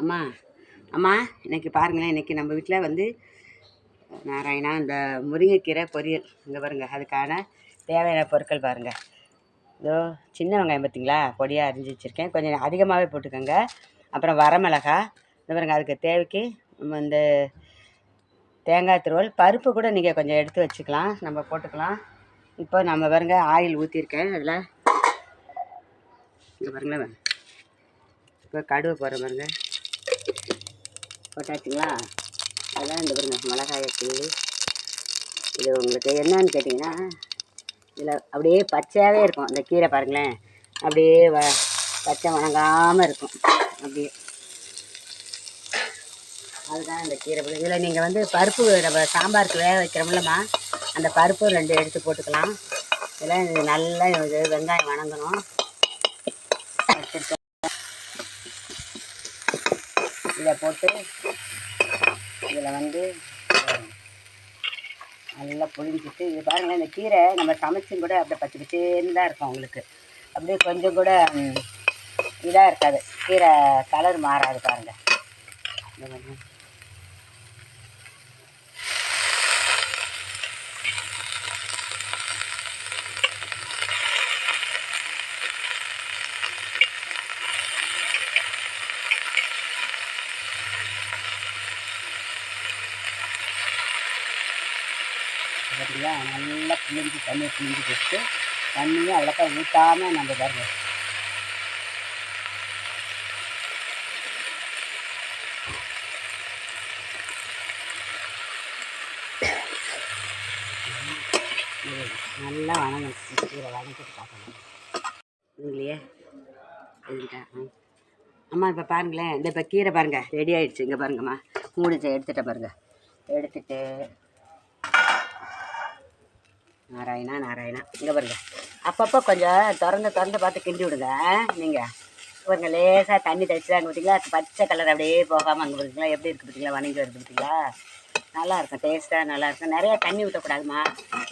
அம்மா அம்மா இன்னைக்கு பாருங்களேன் இன்னைக்கு நம்ம வீட்டில் வந்து நாராயணா இந்த முருங்கைக்கீரை பொரியல். இங்கே பாருங்க அதுக்கான தேவையான பொருட்கள் பாருங்கள் இதோ சின்ன வெங்காயம் பார்த்தீங்களா பொடியாக அரிஞ்சு வச்சுருக்கேன். கொஞ்சம் அதிகமாகவே போட்டுக்கோங்க. அப்புறம் வரமிளகா. இந்த பாருங்க அதுக்கு தேவைக்கு நம்ம இந்த தேங்காய் துருவல் பருப்பு கூட நீங்கள் கொஞ்சம் எடுத்து வச்சுக்கலாம். நம்ம போட்டுக்கலாம். இப்போ நம்ம பாருங்க ஆயில் ஊற்றிருக்கேன் அதில் இங்கே பாருங்களேன் இப்போ கடுவை போடுற பாருங்க. போட்டாச்சுங்களா? அதான் இந்த பாருங்க மிளகாயை கிள்ளி இது உங்களுக்கு என்னன்னு கேட்டிங்கன்னா இதில் அப்படியே பச்சையாகவே இருக்கும். இந்த கீரை பாருங்களேன். அப்படியே வ பச்சை வணங்காமல் இருக்கும். அப்படியே. அதுதான் இந்த கீரை இதில் நீங்கள் வந்து பருப்பு நம்ம சாம்பாருக்கு வேக வைக்கிறோம்லம்மா அந்த பருப்பு ரெண்டு எடுத்து போட்டுக்கலாம். இதெல்லாம் இது நல்லா இது வெங்காயம் வணங்கணும். வச்சுருக்கேன் இதை போட்டு இதில் வந்து நல்லா புழிஞ்சிட்டு இது பாருங்கள் இந்த கீரை நம்ம சமைச்சும் கூட அப்படியே பச்சை பச்சேன்னு தான் இருக்கும் உங்களுக்கு அப்படியே கொஞ்சம் கூட இதாக இருக்காது. கீரை கலர் மாறாது பாருங்கள் இந்த நல்லா புளிஞ்சு தண்ணியை புளிஞ்சு கொடுத்து தண்ணியும் அவ்வளோக்கா ஊட்டாமல் நம்ம பாருங்க நல்லா வணங்கணும். கீரை வணங்கிட்டு பார்க்கணும் இல்லையே ஆ. அம்மா இப்போ பாருங்களேன். இந்த இப்போ கீரை பாருங்கள் ரெடி ஆகிடுச்சு இங்கே பாருங்கம்மா. மூடிச்சு எடுத்துகிட்டேன் பாருங்கள் எடுத்துட்டு நாராயணா நாராயணா. இங்கே பாருங்க. அப்பப்போ கொஞ்சம் திறந்து திறந்து பார்த்து கிண்டி விடுங்க. நீங்கள் பாருங்க லேசாக தண்ணி தெளிச்சுதாங்க பார்த்தீங்களா பச்சை கலர் அப்படியே போகாமல் அங்கே பார்த்தீங்களா எப்படி இருக்குது பார்த்தீங்களா வணங்கி வருது பார்த்தீங்களா நல்லா இருக்கும் டேஸ்ட்டாக நல்லா இருக்கும். நிறையா தண்ணி ஊற்றக்கூடாதுமா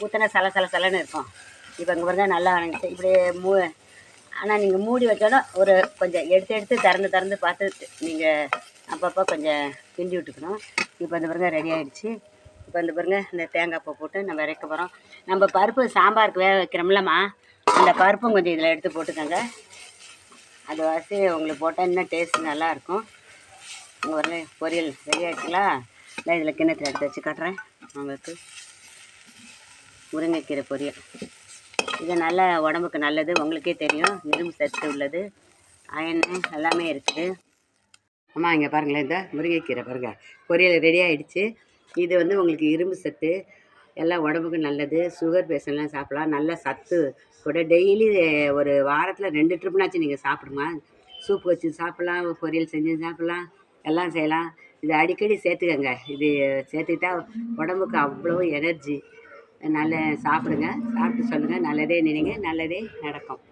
ஊற்றினா சல சல சலன்னு இருக்கும். இப்போ இங்கே பாருங்க நல்லா வணங்கிட்டு இப்படி மூ ஆனால் நீங்கள் மூடி வச்சாலும் ஒரு கொஞ்சம் எடுத்து எடுத்து திறந்து திறந்து பார்த்து நீங்கள் அப்பப்போ கொஞ்சம் கிண்டி விட்டுக்கணும். இப்போ இந்த பாருங்க ரெடி ஆகிடுச்சி இப்போ இந்த பாருங்க இந்த தேங்காய் பூ போட்டு நம்ம இறக்க போகிறோம் நம்ம பருப்பு சாம்பாருக்கு வேக வைக்கிறோம்லம்மா அந்த பருப்பும் கொஞ்சம் இதில் எடுத்து போட்டுக்கோங்க. அது வாசி உங்களுக்கு போட்டால் இன்னும் டேஸ்ட் நல்லாயிருக்கும் உங்கள் பொரியல் ரெடி ஆகிடுச்சுங்களா இல்லை இதில் கிண்ணத்தில் எடுத்து வச்சு காட்டுறேன். உங்களுக்கு முருங்கைக்கீரை பொரியல். இது நல்ல உடம்புக்கு நல்லது உங்களுக்கே தெரியும். இரும்பு சத்து உள்ளது. அயன் எல்லாமே இருக்குது. அம்மா இங்கே பாருங்களேன் இந்த முருங்கைக்கீரை பாருங்கள் பொரியல் ரெடி ஆகிடுச்சு இது வந்து உங்களுக்கு இரும்பு சத்து எல்லாம் உடம்புக்கு நல்லது சுகர் பேஷண்ட்லாம் சாப்பிடலாம். நல்ல சத்து கூட டெய்லி ஒரு வாரத்தில் ரெண்டு ட்ரிப்னாச்சும் நீங்கள் சாப்பிடுமா சூப் வச்சு சாப்பிட்லாம் பொரியல் செஞ்சு சாப்பிட்லாம் எல்லாம் செய்யலாம். இது அடிக்கடி சேர்த்துக்கங்க. இது சேர்த்துக்கிட்டா உடம்புக்கு அவ்வளோ எனர்ஜி நல்ல சாப்பிடுங்க. சாப்பிட்டு சொல்லுங்கள் நல்லதே நினைங்க. நல்லதே நடக்கும்.